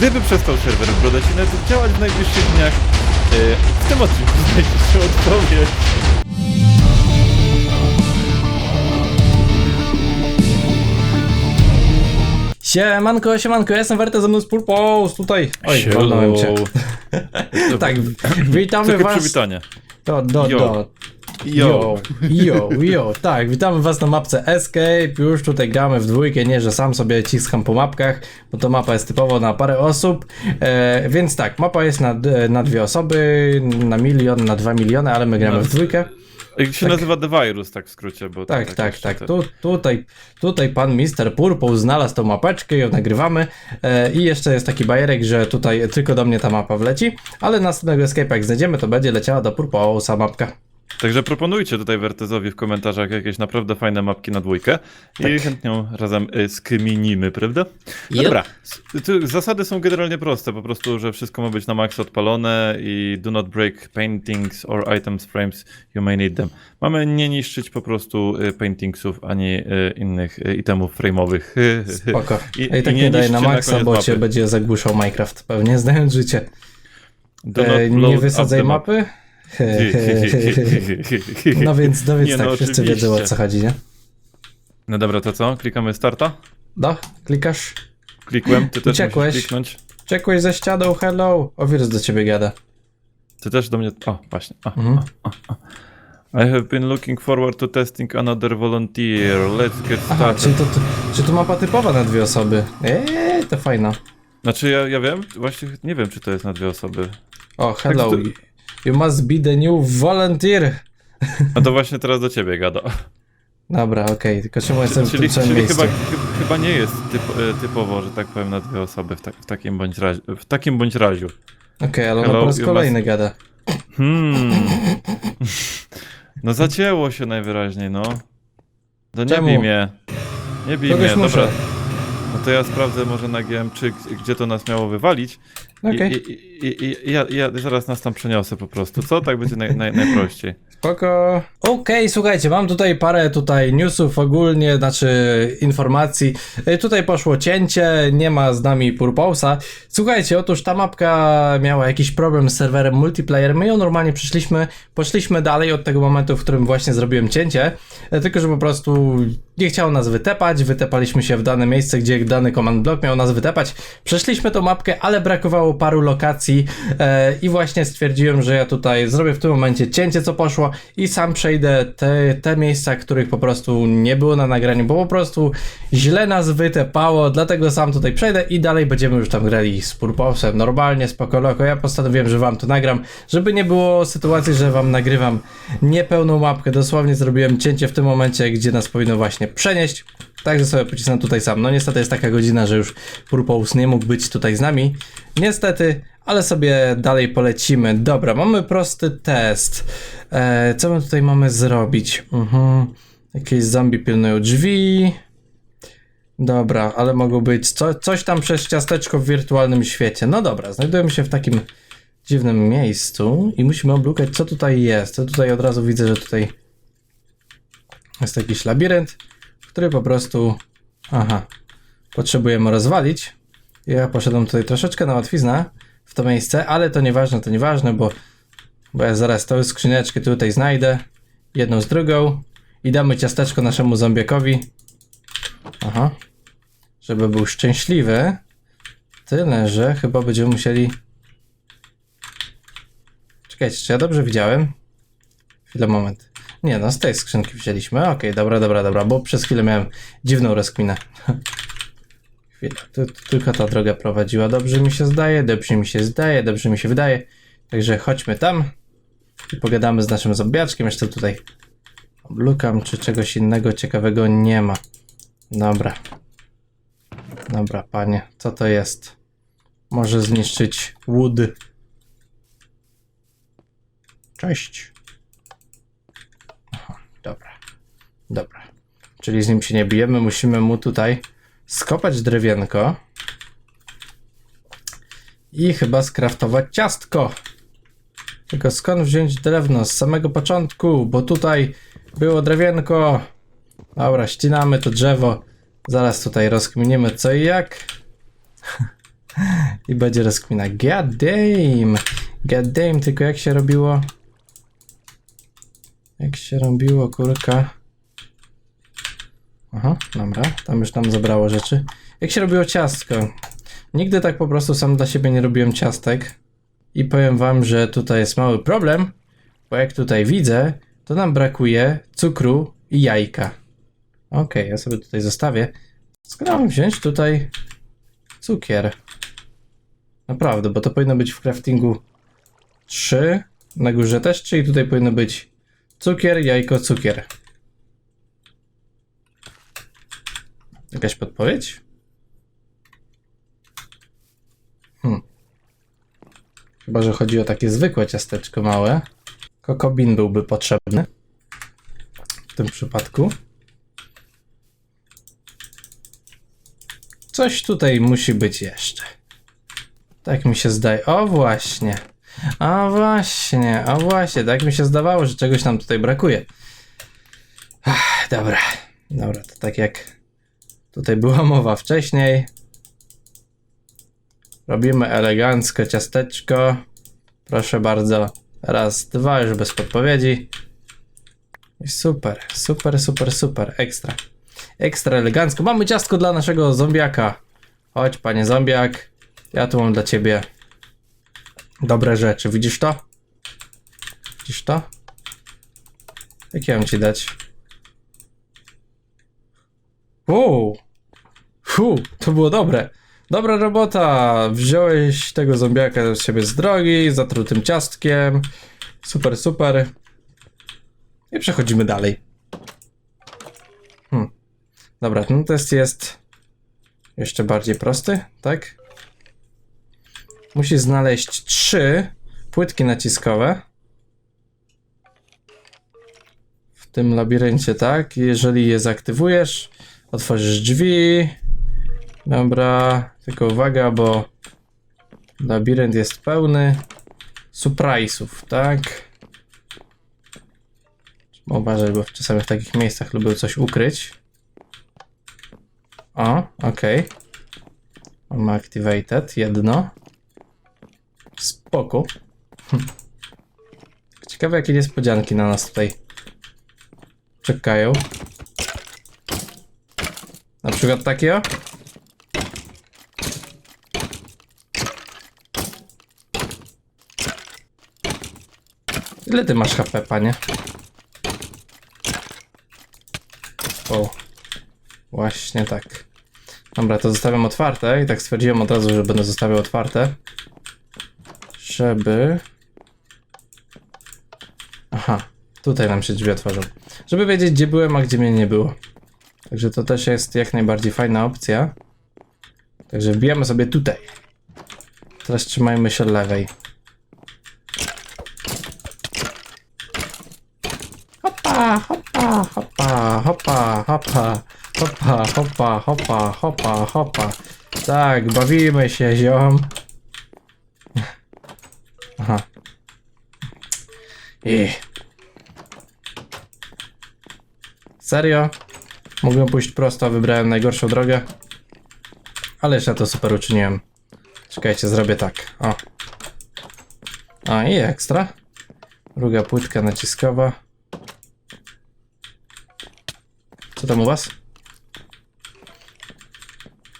Gdyby przestał serwer Brodacina działać w najbliższych dniach, e, w tym odcinku znajdziecie odpowiedź. Siemanko, siemanko, ja jestem Wertes, ze mną z Purpose, tutaj. Oj, walnąłem cię. Tak, witamy Takie was. przywitanie. Do, do, do. Yo. yo, yo, tak, witamy was na mapce Escape, już tutaj gramy w dwójkę, nie, że sam sobie ciskam po mapkach, bo to mapa jest typowo na parę osób, e, więc tak, mapa jest na, d- na dwie osoby, na milion, na dwa miliony, ale my gramy No. w dwójkę. Jak się nazywa The Virus, tak w skrócie, bo Tak, tak, tak. te- Tu, tutaj, tutaj pan Mister Purple znalazł tą mapeczkę, ją nagrywamy e, i jeszcze jest taki bajerek, że tutaj tylko do mnie ta mapa wleci, ale następnego escape jak znajdziemy, to będzie leciała do Purple'a mapka. Także proponujcie tutaj Wertezowi w komentarzach jakieś naprawdę fajne mapki na dwójkę i Tak. chętnie ją razem y, skminimy, prawda? No Yep. dobra, zasady są generalnie proste, po prostu, że wszystko ma być na maks odpalone i do not break paintings or items frames, you may need them. Mamy nie niszczyć po prostu y, paintingsów ani y, innych itemów frame'owych. Spoko. I- I, i tak nie nie daje na na maksa, koniec bo mapy. cię będzie zagłuszał Minecraft, pewnie znając życie. E, nie wysadzaj the map. mapy? No więc, no więc Nie, tak, no wszyscy oczywiście. wiedzą o co chodzi, nie? No dobra, to co? Klikamy starta? No, klikasz. Klikłem, ty też Uciekłeś. musisz kliknąć. Czekłeś za ścianą, hello. O, wirus do ciebie gada. Ty też do mnie. O, właśnie. O, Mhm. o, o. I have been looking forward to testing another volunteer. Let's get Aha, started. czyli to, to, czy to mapa typowa na dwie osoby? Eee, to fajna. Znaczy ja, ja wiem, właśnie nie wiem czy to jest na dwie osoby. O, hello. Tak, You must be the new volunteer. No to właśnie teraz do ciebie gada. Dobra, okej, tylko czemu jestem w Czyli, tym samym czyli miejscu? chyba, chy- chyba nie jest typ, e, typowo, że tak powiem, na dwie osoby w, tak, w takim bądź razie. W takim bądź razie. Okej, ale Hello, on po raz you kolejny gada. Hmm. No zacięło się najwyraźniej, no. To nie Czemu? bij mnie. Nie bij Kogoś mnie, muszę. dobra. No to ja sprawdzę może na GM, czy gdzie to nas miało wywalić. I, i, i, i ja, ja zaraz nas tam przeniosę po prostu. Co? Tak będzie naj, naj, najprościej. Spoko. Okej, słuchajcie, mam tutaj parę tutaj newsów ogólnie, znaczy informacji. E, Tutaj poszło cięcie, nie ma z nami Purposa. Słuchajcie, otóż ta mapka miała jakiś problem z serwerem multiplayer. My ją normalnie przyszliśmy, poszliśmy dalej od tego momentu, w którym właśnie zrobiłem cięcie, e, tylko że po prostu nie chciał nas wytepać, wytepaliśmy się w dane miejsce, gdzie dany command block miał nas wytepać. Przeszliśmy tą mapkę, ale brakowało paru lokacji e, i właśnie stwierdziłem, że ja tutaj zrobię w tym momencie cięcie, co poszło i sam przejdę te, te miejsca, których po prostu nie było na nagraniu, bo po prostu źle nas wytepało, dlatego sam tutaj przejdę i dalej będziemy już tam grali z Purposem, normalnie, spoko, loko. Ja postanowiłem, że wam to nagram, żeby nie było sytuacji, że wam nagrywam niepełną mapkę, dosłownie zrobiłem cięcie w tym momencie, gdzie nas powinno właśnie przenieść, także sobie pocisnę tutaj sam. No niestety jest taka godzina, że już Purpose nie mógł być tutaj z nami, niestety, ale sobie dalej polecimy. Dobra, mamy prosty test. E, co my tutaj mamy zrobić? Mhm. Jakieś zombie pilnują drzwi. Dobra, ale mogą być co, coś tam przez ciasteczko w wirtualnym świecie. No dobra, znajdujemy się w takim dziwnym miejscu i musimy oblukać, co tutaj jest. To tutaj od razu widzę, że tutaj jest jakiś labirynt, który po prostu. Aha, potrzebujemy rozwalić. Ja poszedłem tutaj troszeczkę na łatwiznę w to miejsce, ale to nieważne, to nieważne, bo, bo ja zaraz tą skrzyneczkę tutaj znajdę, jedną z drugą i damy ciasteczko naszemu zombiakowi. Aha. Żeby był szczęśliwy. Tyle, że chyba będziemy musieli. Czekajcie, czy ja dobrze widziałem? Chwilę, moment. Nie, no z tej skrzynki wzięliśmy. Okej, dobra, dobra, dobra, bo przez chwilę miałem dziwną rozkminę. Tylko ta droga prowadziła. Dobrze mi się zdaje, dobrze mi się zdaje, dobrze mi się wydaje. Także chodźmy tam i pogadamy z naszym zombiaczkiem. Jeszcze tutaj oblukam, czy czegoś innego ciekawego nie ma. Dobra. Dobra, panie, co to jest? Może zniszczyć wood. Cześć. Dobra. Dobra. Czyli z nim się nie bijemy, musimy mu tutaj skopać drewienko. I chyba skraftować ciastko. Tylko skąd wziąć drewno? Z samego początku, bo tutaj było drewienko. Dobra, ścinamy to drzewo. Zaraz tutaj rozkminimy co i jak. I będzie rozkmina. God damn! God damn, tylko jak się robiło? Jak się robiło, kurka? Aha, dobra, tam już nam zabrało rzeczy. Jak się robiło ciastko? Nigdy tak po prostu sam dla siebie nie robiłem ciastek. I powiem wam, że tutaj jest mały problem, bo jak tutaj widzę, to nam brakuje cukru i jajka. Okej, ja sobie tutaj zostawię. Skoro mam wziąć tutaj cukier. Naprawdę, bo to powinno być w craftingu 3. Na górze też, czyli tutaj powinno być cukier, jajko, cukier. Jakaś podpowiedź? Hmm. Chyba, że chodzi o takie zwykłe ciasteczko małe. Kokobin byłby potrzebny. W tym przypadku. Coś tutaj musi być jeszcze. Tak mi się zdaje. O właśnie. A właśnie, a właśnie. Tak mi się zdawało, że czegoś nam tutaj brakuje. Ach, dobra. Dobra, to tak jak tutaj była mowa wcześniej. Robimy elegancko ciasteczko. Proszę bardzo. Raz, dwa, już bez podpowiedzi. Super, super, super, super. Ekstra. Ekstra elegancko. Mamy ciastko dla naszego zombiaka. Chodź, panie zombiak. Ja tu mam dla ciebie dobre rzeczy. Widzisz to? Widzisz to? Jakie mam ci dać? Uuu. Fu, to było dobre. Dobra robota. Wziąłeś tego zombiaka z siebie z drogi, zatruł tym ciastkiem. Super, super. I przechodzimy dalej. Hmm. Dobra, ten test jest jeszcze bardziej prosty, tak? Musisz znaleźć trzy płytki naciskowe w tym labiryncie, tak? Jeżeli je zaktywujesz, otworzysz drzwi. Dobra, tylko uwaga, bo labirynt jest pełny surprise'ów, tak? Trzeba uważać, bo czasami w takich miejscach lubię coś ukryć. O, okej. Mamy activated, jedno. Spoko. Hm. Ciekawe jakie niespodzianki na nas tutaj czekają. Na przykład takie. Ile ty masz HP, panie? O. Właśnie tak. Dobra, to zostawiam otwarte i tak stwierdziłem od razu, że będę zostawiał otwarte. Żeby... Aha, tutaj nam się drzwi otworzą. Żeby wiedzieć, gdzie byłem, a gdzie mnie nie było. Także to też jest jak najbardziej fajna opcja. Także wbijamy sobie tutaj. Teraz trzymajmy się lewej. Hopa, hopa, hopa, hopa, hopa, hopa, hopa, hopa, hopa, hopa. Tak, bawimy się, ziom. Aha. I. Serio? Mogłem pójść prosto, wybrałem najgorszą drogę. Ale jeszcze to super uczyniłem. Czekajcie, zrobię tak. O. A i ekstra. Druga płytka naciskowa. Co tam u was?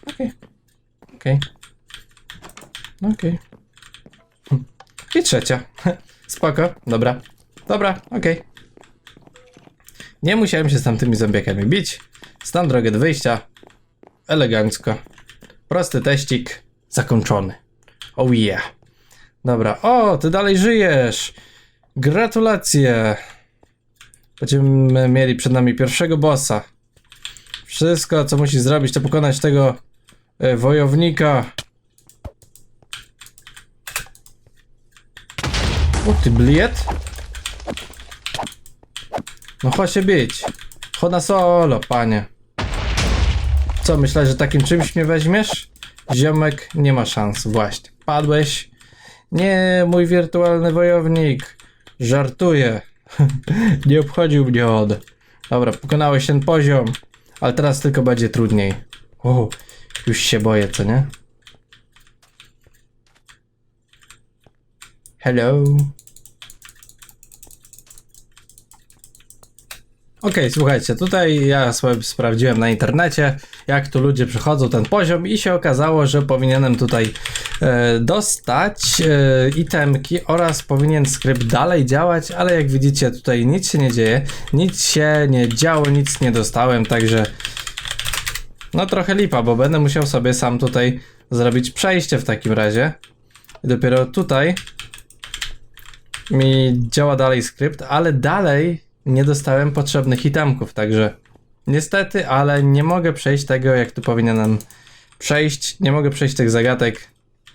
Okej. Okej. Okej. Hm. I trzecia. Spoko, dobra. Dobra, okej. Nie musiałem się z tamtymi zombiakami bić. Znam drogę do wyjścia. Elegancko. Prosty teścik. Zakończony. Oh yeah. Dobra. O, ty dalej żyjesz. Gratulacje. Będziemy mieli przed nami pierwszego bossa. Wszystko, co musisz zrobić, to pokonać tego e, wojownika. O ty bliet. No chodź się bić. Chodź na solo, panie. Co, myślałeś, że takim czymś mnie weźmiesz? Ziomek, nie ma szans, właśnie. Padłeś. Nie, mój wirtualny wojownik. Żartuję. nie obchodził mnie on. Dobra, pokonałeś ten poziom. Ale teraz tylko będzie trudniej. O, już się boję, co nie? Hello. Okej, słuchajcie, tutaj ja sobie sprawdziłem na internecie, jak tu ludzie przechodzą ten poziom i się okazało, że powinienem tutaj e, dostać e, itemki oraz powinien skrypt dalej działać, ale jak widzicie tutaj nic się nie dzieje, nic się nie działo, nic nie dostałem, także no trochę lipa, bo będę musiał sobie sam tutaj zrobić przejście w takim razie. I dopiero tutaj mi działa dalej skrypt, ale dalej nie dostałem potrzebnych itemków, także niestety, ale nie mogę przejść tego, jak tu powinienem przejść. Nie mogę przejść tych zagadek,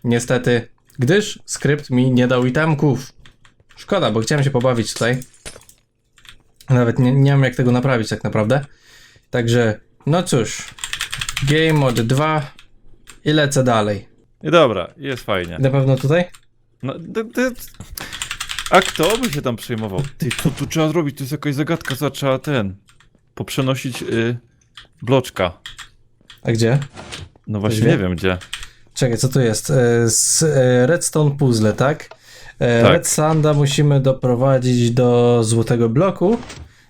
niestety, gdyż skrypt mi nie dał itemków. Szkoda, bo chciałem się pobawić tutaj. Nawet nie, nie wiem, jak tego naprawić tak naprawdę. Także, no cóż, Game Mode 2 i lecę dalej. I dobra, jest fajnie. Na pewno tutaj? No, to, to, a kto by się tam przejmował? Ty, co tu trzeba zrobić? To jest jakaś zagadka, co trzeba ten... Poprzenosić y, bloczka. A gdzie? No właśnie nie wiem gdzie. Czekaj, co tu jest? E, Z e, Redstone Puzzle, tak? E, Tak. Red Sanda musimy doprowadzić do złotego bloku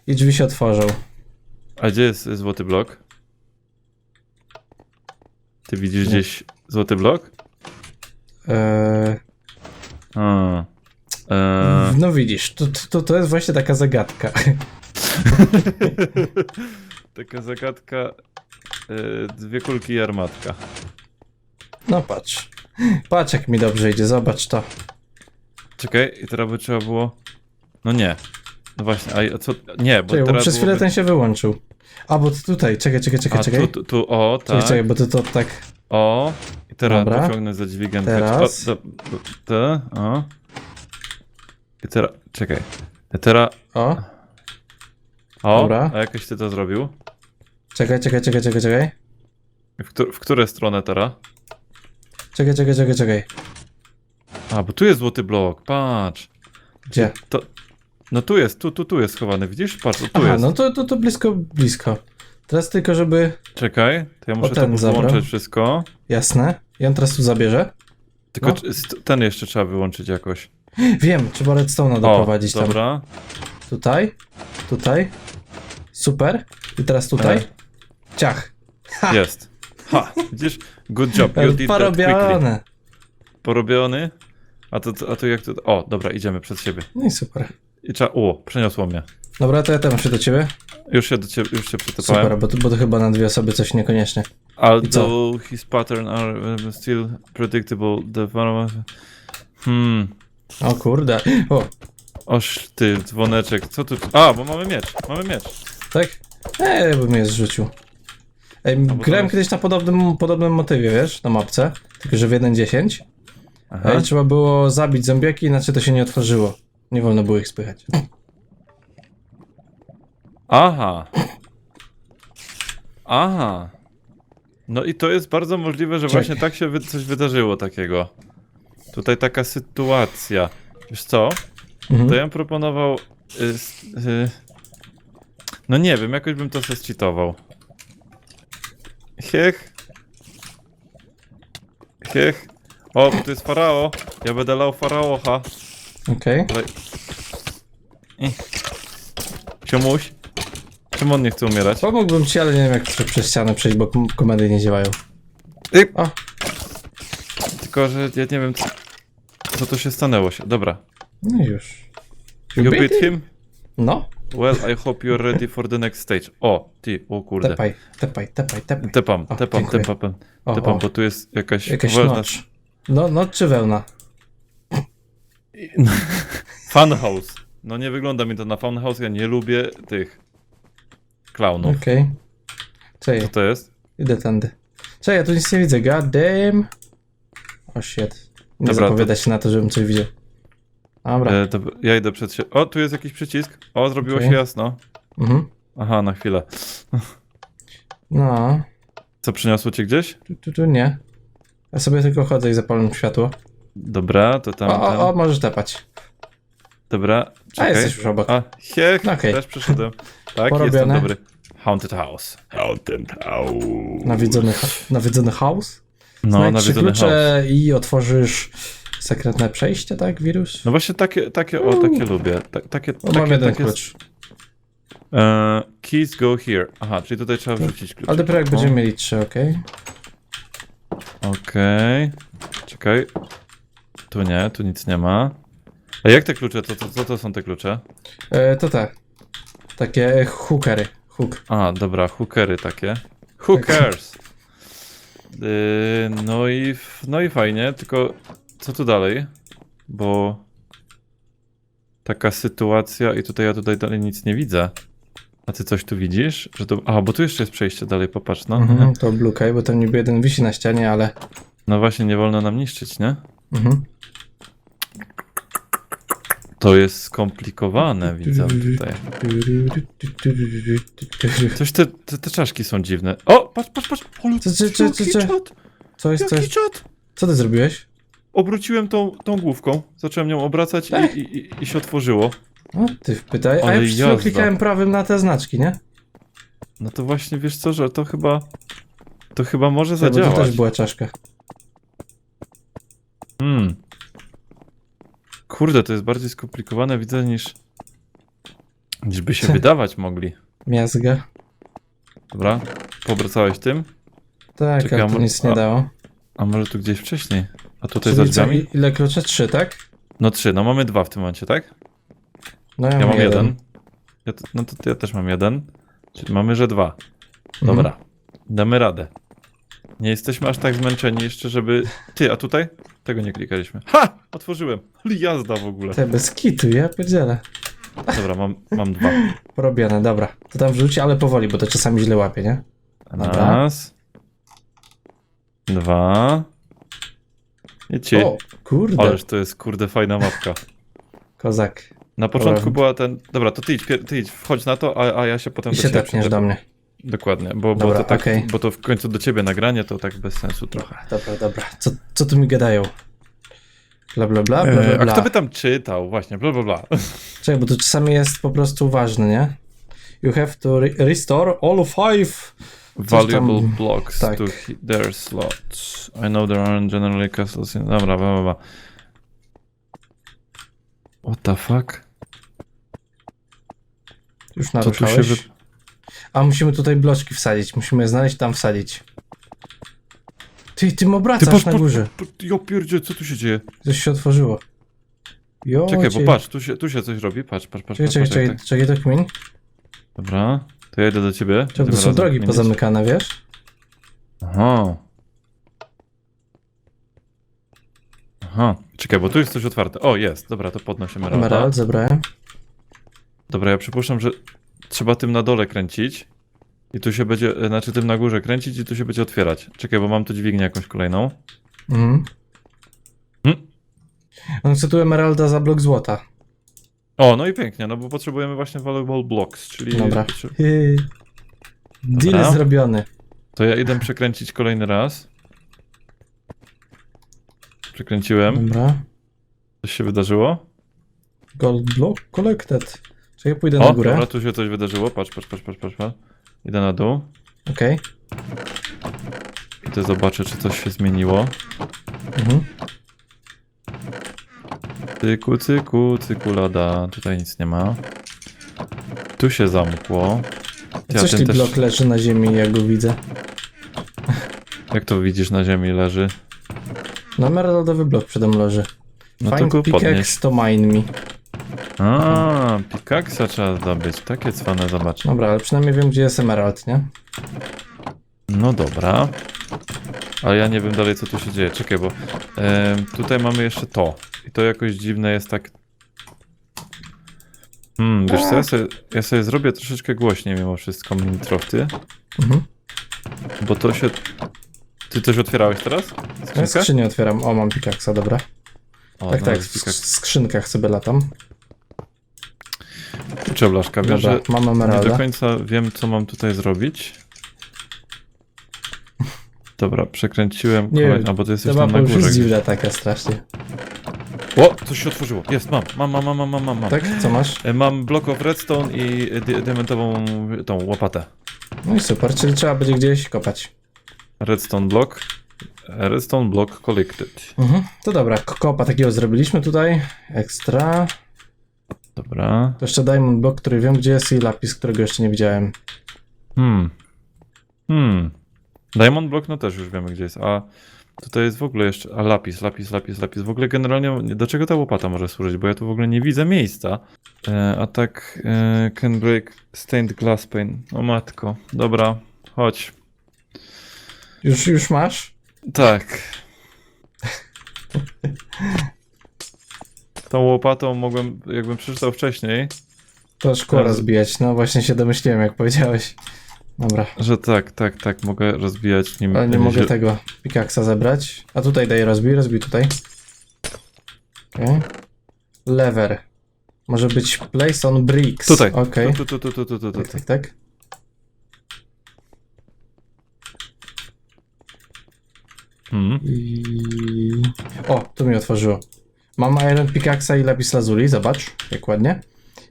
i drzwi się otworzą. A gdzie jest y, złoty blok? Ty widzisz gdzieś złoty blok? E, A. E, no widzisz, to, to, to jest właśnie taka zagadka. taka zagadka. y, dwie kulki i armatka. No patrz. Patrz jak mi dobrze idzie, zobacz to. Czekaj, i teraz by trzeba było. No nie. No właśnie, a co. Nie, bo Czekaj, bo teraz. przez chwilę byłoby... ten się wyłączył. A, bo tutaj, czekaj, czekaj, czekaj, A czekaj. tu, tu, o, tak. Czekaj, czekaj, bo to, to tak... O. I teraz Dobra. pociągnę za dźwigiem. Teraz. Te, o. I teraz. Czekaj. I teraz. O, O. Dobra. A jakoś ty to zrobił? czekaj, czekaj, czekaj, czekaj, czekaj. W, któr- w którą stronę teraz? Czekaj, czekaj, czekaj, czekaj. A, bo tu jest złoty blok, patrz. Gdzie? To, no tu jest, tu, tu, tu jest schowany, widzisz? Patrz, o, tu Aha, jest. no to, to, to blisko, blisko. Teraz tylko, żeby... Czekaj, to ja muszę to ten zabrał. wyłączyć wszystko. Jasne. I on teraz tu zabierze. Tylko No. czy- st- ten jeszcze trzeba wyłączyć jakoś. Wiem, trzeba redstone'a doprowadzić tam. dobra. Tutaj, tutaj. Super. I teraz tutaj. E. Ciach. Ha! Jest. Ha, widzisz? Good job, you did that quickly. Porobione. Porobiony. A to, a to jak to... O, dobra, idziemy przed siebie. No i super. I trzeba... O, przeniosło mnie. Dobra, to ja tam się do ciebie. Już się do ciebie, już się przytypałem. Super, bo to, bo to chyba na dwie osoby coś niekoniecznie. Although his pattern are uh, still predictable, the... Hmm... O kurde. O, Oż ty, dzwoneczek, co tu... A, bo mamy miecz, mamy miecz. tak? Eee, bym je zrzucił. Ej, bo to grałem jest- kiedyś na podobnym, podobnym motywie, wiesz, na mapce. Tylko, że w 1.10. Aha. Ej, trzeba było zabić zombiaki, inaczej to się nie otworzyło. Nie wolno było ich spychać. Aha. Aha. No i to jest bardzo możliwe, że właśnie tak się wy coś wydarzyło takiego. Tutaj taka sytuacja. Wiesz co? Mhm. To ja bym proponował... Y, y, no nie wiem, jakoś bym to zescheatował. Hech. Hech. O, tu jest farao. Ja będę lał faraocha. Okej. Ale... I. Ciomuś? Czemu on nie chce umierać? Pomógłbym ci, ale nie wiem jak prze- przez ścianę przejść, bo kom- komedy nie działają. Ej, O, Tylko, że ja nie wiem, co, co tu się stanęło się. Dobra. no już. You beat beat him? No, Well, I hope you're ready for the next stage. O, ty, o kurde. tepaj, tepaj, tepaj, tepaj. Tepam, O, tepam, dziękuję. tepam, O, tepam, o. bo tu jest jakaś, Jakaś wolna... nocz. No, no czy wełna? Funhouse. No nie wygląda mi to na funhouse, ja nie lubię tych klaunów. Okej. Czekaj, Co to jest? idę tędy. Czekaj, ja tu nic nie widzę, god damn. O shit. Nie Dobra, zapowiada się na to, żebym coś widział. Dobra. E, to ja idę przed siebie. O, tu jest jakiś przycisk. O, zrobiło Okej. się jasno. Mhm. Aha, na chwilę. No, Co, przyniosło cię gdzieś? tu, tu, tu nie. Ja sobie tylko chodzę i zapalam światło. Dobra, to tam, O, tam. o, o, możesz tepać. Dobra, A, czekaj. jesteś już obok. A, hech, No okej. też przyszedłem. Tak, Porobione. jestem dobry. Haunted House. Haunted House. Nawiedzony, ha- nawiedzony house. No, Znajdź trzy klucze i otworzysz Sekretne przejście, tak? Wirus? No właśnie takie, takie, o, takie lubię. Ta, takie, O, mam takie, jeden takie, klucz. e, keys go here. Aha, czyli tutaj trzeba wrzucić klucz. Ale dopiero jak będziemy mieli trzy, okej? Okej. Czekaj. Tu nie, tu nic nie ma. A jak te klucze? To, to, to, to są te klucze? E, To tak. Takie hookery. Hook. A, dobra, hookery takie. Hookers! Yy, no i no i fajnie, tylko co tu dalej? Bo taka sytuacja i tutaj ja tutaj dalej nic nie widzę. A ty coś tu widzisz? Że to... A, bo tu jeszcze jest przejście dalej, popatrz, no. Mhm, to blue key, bo tam niby jeden wisi na ścianie, ale... No właśnie, nie wolno nam niszczyć, nie? Mhm. To jest skomplikowane, widzę tutaj. Coś te, te, te czaszki są dziwne. O, patrz, patrz, patrz! Ole, Co, co, co, co, jaki co? czat! Co jest, co Jaki jest? czat! Co ty zrobiłeś? Obróciłem tą, tą główką, zacząłem nią obracać Tak. i, i, i, i się otworzyło. O, ty pytaj. A Ale ja przed chwilą jazda. klikałem prawym na te znaczki, nie? No to właśnie, wiesz co, że to chyba... To chyba może bo tu zadziałać. też była czaszka. Hmm. Kurde, to jest bardziej skomplikowane, widzę, niż... Niż by się wydawać mogli. Miazga. Dobra, poobracałeś tym? Tak, Czekaj, ale a to mo- nic nie a- dało. A może tu gdzieś wcześniej? A tutaj za Czyli co, drzwiami? i- ile kluczy? Trzy, tak? No trzy, no mamy dwa w tym momencie, tak? No ja, Ja mam jeden. Ja t- no to ja też mam jeden. Czyli mamy, że dwa. Mhm. Dobra, damy radę. Nie jesteśmy aż tak zmęczeni jeszcze, żeby... Ty, a tutaj? Tego nie klikaliśmy. Ha! Otworzyłem. Jazda w ogóle. Te bez kitu, ja pierdzielę. Dobra, mam, mam dwa. Porobione, dobra. To tam wrzuci, ale powoli, bo to czasami źle łapie, nie? Dobra. Raz. Dwa. I ci. O, kurde, Ależ to jest kurde fajna mapka. kozak. Na początku była ten... Dobra, to ty idź, pier- ty idź, wchodź na to, a, a ja się potem I do się ciebie tepniesz do mnie. Dokładnie, bo, bo, Dobra, to tak, okej. bo to w końcu do ciebie nagranie to tak bez sensu trochę. Dobra, dobra. Co, co tu mi gadają? Bla, bla, bla, bla, bla, E, a bla. kto by tam czytał? Właśnie, bla bla bla. Czekaj, bo to czasami jest po prostu ważne, nie? You have to re restore all five. Valuable tam- blocks tak. to their slots. I know there aren't generally castles in... Dobra, bla bla bla. What the fuck? Już Co tu się naruszałeś? wy... A musimy tutaj bloczki wsadzić. Musimy je znaleźć, tam wsadzić. Ty, tym obracasz na górze. jo pierdzie, co tu się dzieje? Coś się otworzyło. Jo, Czekaj, bo patrz, tu się, tu się coś robi, patrz, patrz, patrz. Czekaj, patrz, czekaj, czekaj, tak. czekaj, to kmin. Dobra, to ja idę do ciebie. Czekaj, to są drogi pozamykane, wiesz? Aha. Aha, czekaj, bo tu jest coś otwarte. O, jest, dobra, to podnosimy. Emerald zebrałem. Dobra, ja przypuszczam, że trzeba tym na dole kręcić. I tu się będzie, e, znaczy tym na górze kręcić i tu się będzie otwierać. Czekaj, bo mam tu dźwignię jakąś kolejną. Mhm. Hmm? On chce tu emeralda za blok złota. O, no i pięknie, no bo potrzebujemy właśnie valuable blocks, czyli... Dobra. Hy. Deal Dobra. zrobiony. To ja idę przekręcić kolejny raz. Przekręciłem. Dobra. Coś się wydarzyło? Gold block collected. Czekaj, pójdę na O, górę. dobra, tu się coś wydarzyło. Patrz, patrz, patrz, patrz, patrz. patrz. Idę na dół. Okej. I to zobaczę, czy coś się zmieniło. Mhm. Cyku, cyku, cyku lada. Tutaj nic nie ma. Tu się zamkło. Ty, a Coś ten też- blok leży na ziemi, jak go widzę. Jak to widzisz, na ziemi leży? No emeraldowy blok przede mną leży. No to Find go podnieś. pickaxe to mine me. A, pikaksa trzeba zdobyć. Takie cwane, zobacz. Dobra, ale przynajmniej wiem, gdzie jest emerald, nie? No dobra. Ale ja nie wiem dalej, co tu się dzieje. Czekaj, bo em, tutaj mamy jeszcze to. I to jakoś dziwne jest tak... Hmm, wiesz co, ja sobie, ja sobie zrobię troszeczkę głośniej mimo wszystko Minecrafty, Mhm. bo to się... Ty coś otwierałeś teraz? Ja Skrzynkę? skrzynię otwieram. O, mam pickaxa, dobra. O, tak, tak, w pikak- sk- skrzynkach sobie latam. Kurczę, Blaszka, wiesz, Dobra, że mam nie do emeralda. końca wiem, co mam tutaj zrobić. Dobra, przekręciłem Nie kolej... wiem, A, bo to jest Ta tam mapa na już górze. jest dziwna taka strasznie. O, coś się otworzyło. Jest, mam, mam, mam, mam, mam, mam, mam. Tak? Co masz? E, Mam block of redstone i e, di diamentową tą łopatę. No i super, czyli trzeba będzie gdzieś kopać. Redstone block. Redstone block collected. Mhm. To dobra, k- kopa takiego zrobiliśmy tutaj. Ekstra. Dobra. To jeszcze diamond block, który wiem gdzie jest i lapis, którego jeszcze nie widziałem. Hmm. Hmm. Diamond block, no też już wiemy gdzie jest. A tutaj jest w ogóle jeszcze. A lapis, lapis, lapis, lapis. W ogóle generalnie do czego ta łopata może służyć? Bo ja tu w ogóle nie widzę miejsca. E, a tak. E, can break stained glass pane. O matko. Dobra, chodź. Już, już masz? Tak. Tą łopatą mogłem, jakbym przeczytał wcześniej, To szkło Teraz- rozbijać. No właśnie się domyśliłem, jak powiedziałeś. Dobra, że tak, tak, tak, mogę rozwijać nim. ale nie mogę tego pikaksa zebrać. A tutaj daj rozbij, rozbij tutaj. Okej. Lever. Może być place on bricks. Tutaj. Okej. Tu, tu, tu, tu, tu, tu, tu, Tak, tu. tak, tak. Hmm. I... O, tu mi otworzyło. Mam Iron Pickaxa i Lapis Lazuli, zobacz, jak ładnie.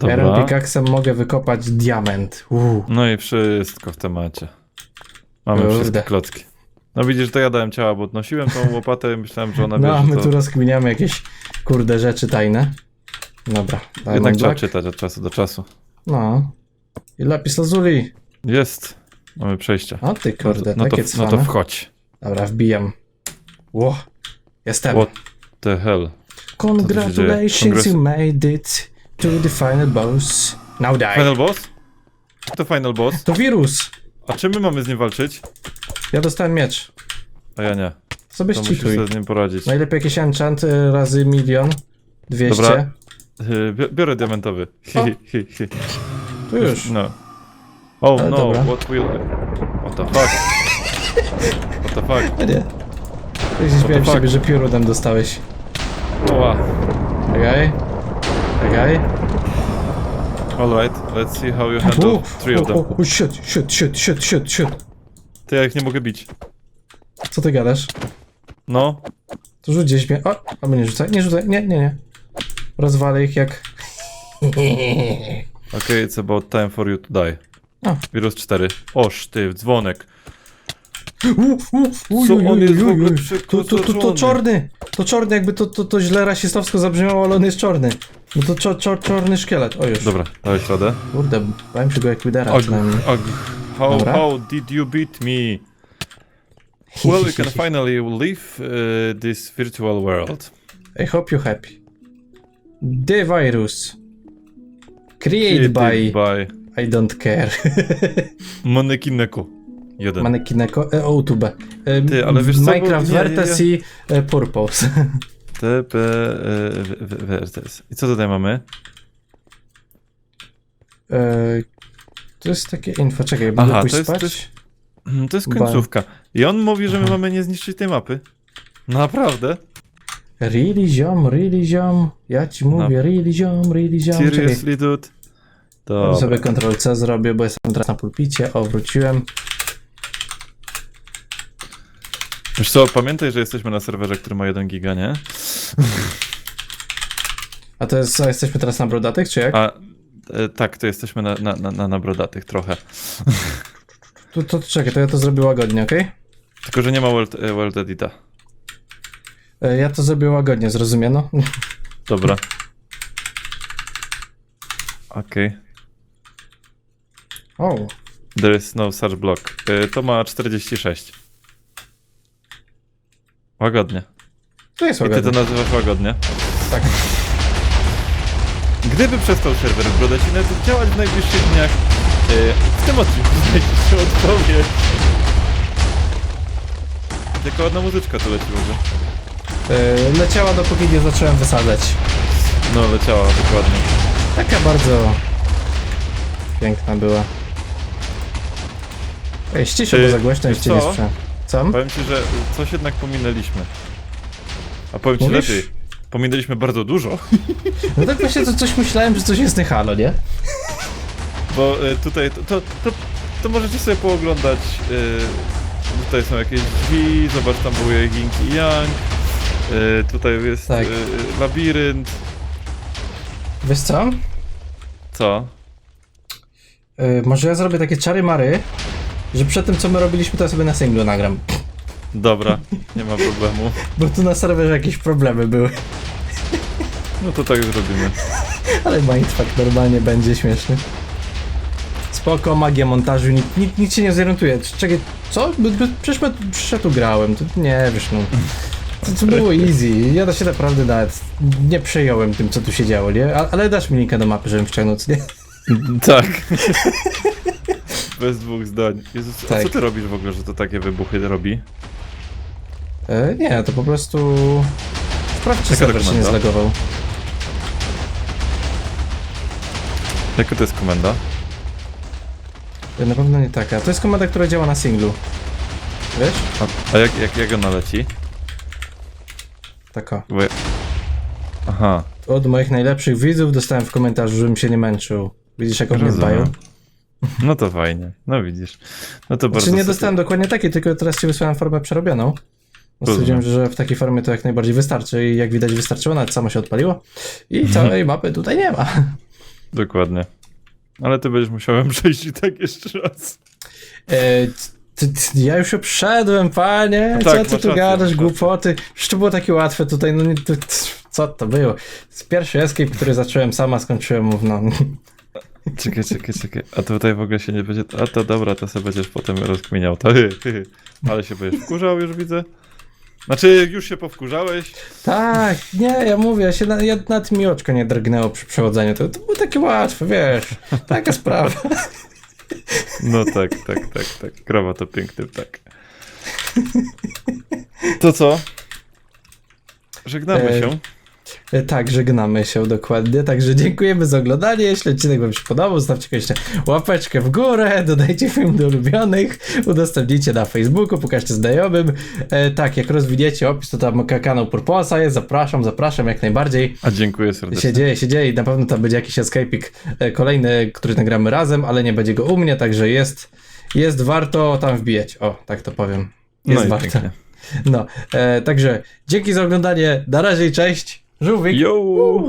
Iron Dobra. Pickaxem mogę wykopać diament. Uuu. No i wszystko w temacie. Mamy Kurde. wszystkie klocki. No widzisz, to ja dałem ciała, bo odnosiłem tą łopatę i myślałem, że ona No, a bierze my to... tu rozkminiamy jakieś kurde rzeczy tajne. Dobra, Jednak Diamond trzeba Black. czytać od czasu do czasu. No. I Lapis Lazuli. Jest. Mamy przejście. O ty No kurde, no, to, takie no cwane. to wchodź. Dobra, wbijam. Ło, jestem. What the hell? Congratulations, you made it to the final boss. Now die. Final boss? To final boss? To wirus. A czym my mamy z nim walczyć? Ja dostałem miecz. A ja nie. Sobie To musisz sobie z nim poradzić. Najlepiej jakiś enchant y, razy milion. 200. Dobra. Y, bi- Biorę diamentowy. Hi, O. hi, hi, hi. Tu już. No. Oh Ale no, dobra. what will... What the fuck? What the fuck? Nie. Śmiałem z fuck? ciebie, że dostałeś. Oła. Czekaj. Czekaj. Alright, let's see how you handle three of them. o, o, shit, shit, shit, shit, shit, shit. Ty, jak nie mogę bić. Co ty gadasz? No, To rzuć gdzieś mnie. O, albo nie rzucaj, nie rzucaj, nie, nie, nie. Rozwalę ich jak... okay, it's about time for you to die. A. Wirus 4. Oż ty, dzwonek. Co on jest w ogóle. To, to, to, to czarny! To czarny, jakby to, to, to źle rasistowsko zabrzmiało, ale on jest czarny. No to czo, czo, czarny szkielet, o już. Dobra, dałeś radę. Kurde, bałem się go jak widera przynajmniej. ag. How, Dobra. how did you beat me? Well, we can finally leave uh, this virtual world. I hope you happy. The virus. Created by by I don't care. Manekineko. Jeden. Manekineko e, O2B. E, Ty, ale wiesz co, bo- Minecraft nie, nie, Vertesi e, Purpose. TP e, Vertes. I co tutaj mamy? E, to jest takie info, czekaj, Aha, będę pójść to jest- spać? to jest- To jest końcówka. I on mówi, że my mamy nie zniszczyć tej mapy. Naprawdę? Really ziom, really ziom. Ja ci mówię, really ziom, really ziom. Seriously, dude? Dobra. sobie. Ctrl C zrobię, bo jestem teraz na pulpicie. O, wróciłem. Wiesz co, pamiętaj, że jesteśmy na serwerze, który ma 1 giga, nie? A to jest, a jesteśmy teraz na brodatych, czy jak? A e, tak, to jesteśmy na, na, na, na, brodatych trochę. To, to, to czekaj, to ja to zrobię łagodnie, okej? Tylko, że nie ma world, e, world edita. E, Ja to zrobię łagodnie, zrozumiano? Dobra. Okej. O, There is no such block. E, to ma 46. Łagodnie. to jest I ty to nazywasz łagodnie? Tak. Gdyby przestał serwer w Brodecinet działać w najbliższych dniach, e, w tym odcinku znajdziecie odpowiedź. Tylko ładna muzyczka tu leci w ogóle. E, Leciała dopóki nie zacząłem wysadzać. No, leciała dokładnie. Taka bardzo piękna była. Ej, ściszę, Ty, bo za głośno wiesz nie słyszę. Co? Powiem ci, że coś jednak pominęliśmy. A powiem ci Mówisz? lepiej. Pominęliśmy bardzo dużo, No tak właśnie to coś myślałem, że coś jest nie halo, nie? bo e, tutaj to, to, to, to możecie sobie pooglądać. e, tutaj są jakieś drzwi, zobacz tam był Ying i Yang. e, tutaj jest Tak. e, labirynt. Wiesz co? Co? E, może ja zrobię takie czary mary, że przed tym co my robiliśmy, to ja sobie na singlu nagram. Dobra, nie ma problemu. Bo tu na serwerze jakieś problemy były. No to tak zrobimy. Ale mindfuck normalnie będzie śmieszny. Spoko, magia montażu, nikt, nikt, nikt się nie zorientuje. Czekaj, co? Przecież, my- przecież ja tu grałem, to nie wiesz no. To, to było easy, ja to się naprawdę nawet nie przejąłem tym, co tu się działo, nie? A, ale dasz mi linka do mapy, żebym ściągnął, co nie? Tak. Bez dwóch zdań. Jezus, a Tak. co ty robisz w ogóle, że to takie wybuchy robi? E, nie, to po prostu... Sprawdź, czy Jaka serwer się nie zlagował. Jaka to jest komenda? E, Na pewno nie taka. To jest komenda, która działa na singlu. Wiesz? A, a jak, jak, jak ona leci? Taka. Bo ja... Aha, Od moich najlepszych widzów dostałem w komentarzu, żebym się nie męczył. Widzisz, jak o mnie dbają? No to fajnie. No widzisz. No to bardzo... Znaczy nie dostałem dokładnie takiej, tylko teraz ci wysłałem formę przerobioną. Stwierdziłem, że w takiej formie to jak najbardziej wystarczy i jak widać wystarczyło, nawet samo się odpaliło. I Mhm. całej mapy tutaj nie ma. Dokładnie. Ale ty będziesz musiałem przejść i tak jeszcze raz. E, ty, ty, ja już obszedłem, panie. No Co tak, ty masz tu rację, gadasz, głupoty? Przecież to było takie łatwe tutaj, no nie, to, co to było? Z pierwszy escape, który zacząłem sama, skończyłem no. Czekaj, czekaj, czekaj. A tutaj w ogóle się nie będzie... A to dobra, to sobie będziesz potem rozkminiał. To, ale się będziesz wkurzał, już widzę. Znaczy, już się powkurzałeś. Tak, nie, ja mówię, ja się na, ja, nawet mi oczko nie drgnęło przy przechodzeniu. To, to było takie łatwe, wiesz. Taka sprawa. No tak, tak, tak, tak. Krowa to piękny ptak. To co? Żegnamy E, się. Tak, żegnamy się dokładnie. Także dziękujemy za oglądanie. Jeśli odcinek Wam się podobał, zostawcie koniecznie łapeczkę w górę, dodajcie film do ulubionych, udostępnijcie na Facebooku, pokażcie znajomym. E, tak, jak rozwiniecie opis, to tam ka- kanał Purposa jest. Zapraszam, zapraszam jak najbardziej. A dziękuję serdecznie. Się dzieje, się dzieje i na pewno tam będzie jakiś escapik e, kolejny, który nagramy razem, ale nie będzie go u mnie, także jest, jest warto tam wbijać. O, tak to powiem. Jest no warto. pięknie. No, e, także dzięki za oglądanie. Na razie i cześć. Żółwik. Yo!